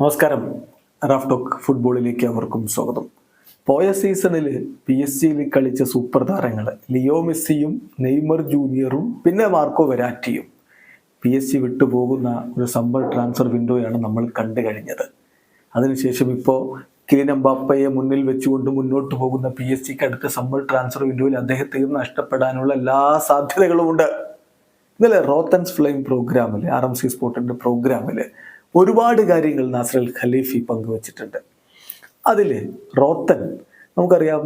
നമസ്കാരം. Raf talk ഫുട്ബോളിലേക്ക് അവർക്കും സ്വാഗതം. പോയ സീസണിൽ പി എസ് സിയിൽ കളിച്ച സൂപ്പർ താരങ്ങൾ ലിയോ മെസ്സിയും നെയ്മർ ജൂനിയറും പിന്നെ മാർക്കോ വെരാറ്റിയും. പി എസ് സി വിട്ടുപോകുന്ന ഒരു സമ്മർ ട്രാൻസ്ഫർ വിൻഡോയാണ് നമ്മൾ കണ്ടു കഴിഞ്ഞത്. അതിനുശേഷം ഇപ്പോൾ അമ്പാപ്പയെ മുന്നിൽ വെച്ചുകൊണ്ട് മുന്നോട്ട് പോകുന്ന പി എസ് സിക്ക് അടുത്ത സമ്മർ ട്രാൻസ്ഫർ വിൻഡോയിൽ അദ്ദേഹത്തെയും നഷ്ടപ്പെടാനുള്ള എല്ലാ സാധ്യതകളുമുണ്ട്. ഇന്നലെ റോത്തൻസ് ഫ്ലെയിം പ്രോഗ്രാമിൽ ആർ എം സി സ്പോർട്ടിന്റെ പ്രോഗ്രാമിൽ ഒരുപാട് കാര്യങ്ങൾ നാസറൽ ഖലീഫി പങ്കുവച്ചിട്ടുണ്ട്. അതിൽ റോത്തൻ നമുക്കറിയാം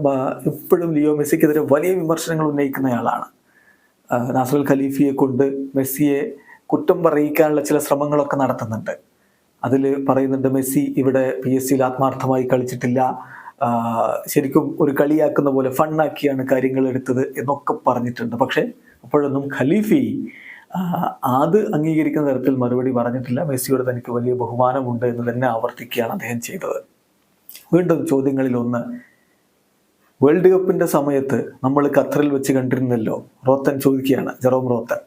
ഇപ്പോഴും ലിയോ മെസ്സിക്കെതിരെ വലിയ വിമർശനങ്ങൾ ഉന്നയിക്കുന്നയാളാണ് നാസറൽ ഖലീഫിയെ കൊണ്ട് മെസ്സിയെ കുറ്റം പറയിക്കാനുള്ള ചില ശ്രമങ്ങളൊക്കെ നടത്തുന്നുണ്ട്. അതിൽ പറയുന്നുണ്ട് മെസ്സി ഇവിടെ പി എസ് സിയിൽ ആത്മാർത്ഥമായി കളിച്ചിട്ടില്ല. ശരിക്കും ഒരു കളിയാക്കുന്ന പോലെ ഫണ്ണാക്കിയാണ് കാര്യങ്ങൾ എടുത്തത് എന്നൊക്കെ പറഞ്ഞിട്ടുണ്ട്. പക്ഷേ അപ്പോഴൊന്നും ഖലീഫി അത് അംഗീകരിക്കുന്ന തരത്തിൽ മറുപടി പറഞ്ഞിട്ടില്ല. മെസ്സിയോട് തനിക്ക് വലിയ ബഹുമാനമുണ്ട് എന്ന് തന്നെ ആവർത്തിക്കുകയാണ് അദ്ദേഹം ചെയ്തത്. വീണ്ടും ചോദ്യങ്ങളിൽ ഒന്ന്. വേൾഡ് കപ്പിന്റെ സമയത്ത് നമ്മൾ ഖത്തറിൽ വെച്ച് കണ്ടിരുന്നല്ലോ. റോത്തൻ ചോദിക്കുകയാണ് ജെറോം റോത്തൻ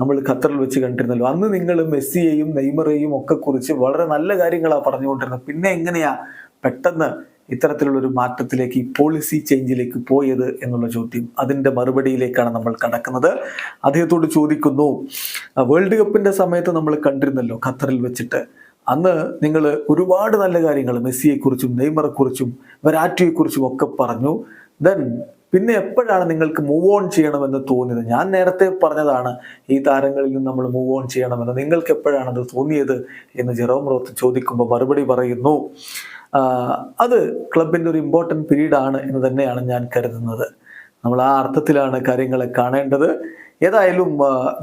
നമ്മൾ ഖത്തറിൽ വെച്ച് കണ്ടിരുന്നല്ലോ. അന്ന് നിങ്ങൾ മെസ്സിയെയും നെയ്മറേയും ഒക്കെ കുറിച്ച് വളരെ നല്ല കാര്യങ്ങളാണ് പറഞ്ഞുകൊണ്ടിരുന്നത്. പിന്നെ എങ്ങനെയാ പെട്ടെന്ന് ഇത്തരത്തിലുള്ള ഒരു മാറ്റത്തിലേക്ക് ഈ പോളിസി ചേഞ്ചിലേക്ക് പോയത് എന്നുള്ള ചോദ്യം അതിന്റെ മറുപടിയിലേക്കാണ് നമ്മൾ കടക്കുന്നത്. അദ്ദേഹത്തോട് ചോദിക്കുന്നു "ആ, വേൾഡ് കപ്പിന്റെ സമയത്ത് നമ്മൾ കണ്ടിരുന്നല്ലോ ഖത്തറിൽ വെച്ചിട്ട്. അന്ന് നിങ്ങൾ ഒരുപാട് നല്ല കാര്യങ്ങൾ മെസ്സിയെക്കുറിച്ചും നെയ്മറെക്കുറിച്ചും വെരാറ്റിയെക്കുറിച്ചും ഒക്കെ പറഞ്ഞു. ദെൻ പിന്നെ എപ്പോഴാണ് നിങ്ങൾക്ക് മൂവ് ഓൺ ചെയ്യണമെന്ന് തോന്നിയത്? ഞാൻ നേരത്തെ പറഞ്ഞതാണ് ഈ താരങ്ങളിൽ നിന്ന് നമ്മൾ മൂവ് ഓൺ ചെയ്യണമെന്ന്. നിങ്ങൾക്ക് എപ്പോഴാണ് അത് തോന്നിയത്? എന്ന് ജെറോം റോത്ത് ചോദിക്കുമ്പോൾ മറുപടി പറയുന്നു "ആഹ് അത് ക്ലബിന്റെ ഒരു ഇമ്പോർട്ടന്റ് പീരീഡ് ആണ് എന്ന് തന്നെയാണ് ഞാൻ കരുതുന്നത്. നമ്മൾ ആ അർത്ഥത്തിലാണ് കാര്യങ്ങളെ കാണേണ്ടത്. ഏതായാലും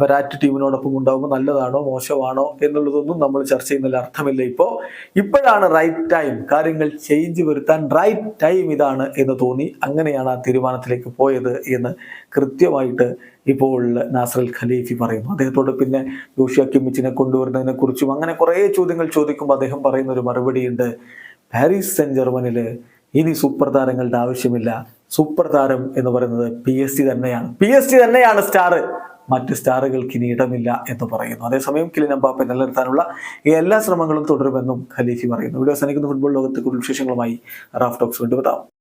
വരാറ്റ് ടീമിനോടൊപ്പം ഉണ്ടാകുമ്പോൾ നല്ലതാണോ മോശമാണോ എന്നുള്ളതൊന്നും നമ്മൾ ചർച്ച ചെയ്യുന്നതിൽ അർത്ഥമില്ല ഇപ്പോൾ ഇപ്പോഴാണ് റൈറ്റ് ടൈം കാര്യങ്ങൾ ചേഞ്ച് വരുത്താൻ റൈറ്റ് ടൈം ഇതാണ് എന്ന് തോന്നി. അങ്ങനെയാണ് ആ തീരുമാനത്തിലേക്ക് പോയത് എന്ന് കൃത്യമായിട്ട് ഇപ്പോൾ നാസറൽ ഖലീഫി പറയുന്നു. അദ്ദേഹത്തോട് പിന്നെ ജോഷിയ കിമ്മിച്ചിനെ കൊണ്ടുവരുന്നതിനെ കുറിച്ചും അങ്ങനെ കുറേ ചോദ്യങ്ങൾ ചോദിക്കുമ്പോൾ അദ്ദേഹം പറയുന്ന ഒരു മറുപടിയുണ്ട്. പാരീസ് സെൻ ജർമ്മനിൽ ഇനി സൂപ്പർ താരങ്ങളുടെ ആവശ്യമില്ല. സൂപ്പർ താരം എന്ന് പറയുന്നത് പി എസ് സി തന്നെയാണ്. പി എസ് സി തന്നെയാണ് സ്റ്റാർ. മറ്റ് സ്റ്റാറുകൾക്ക് ഇനി ഇടമില്ല എന്ന് പറയുന്നു. അതേസമയം കിലിൻ അമ്പാപ്പെ നിലനിർത്താനുള്ള എല്ലാ ശ്രമങ്ങളും തുടരുമെന്നും ഖലീഫി പറയുന്നു. വീഡിയോ സനിക്കുന്ന ഫുട്ബോൾ ലോകത്തെ കൂടുതൽ വിശേഷങ്ങളുമായി റാഫ് ടോക്സ് കൊണ്ടുവരാം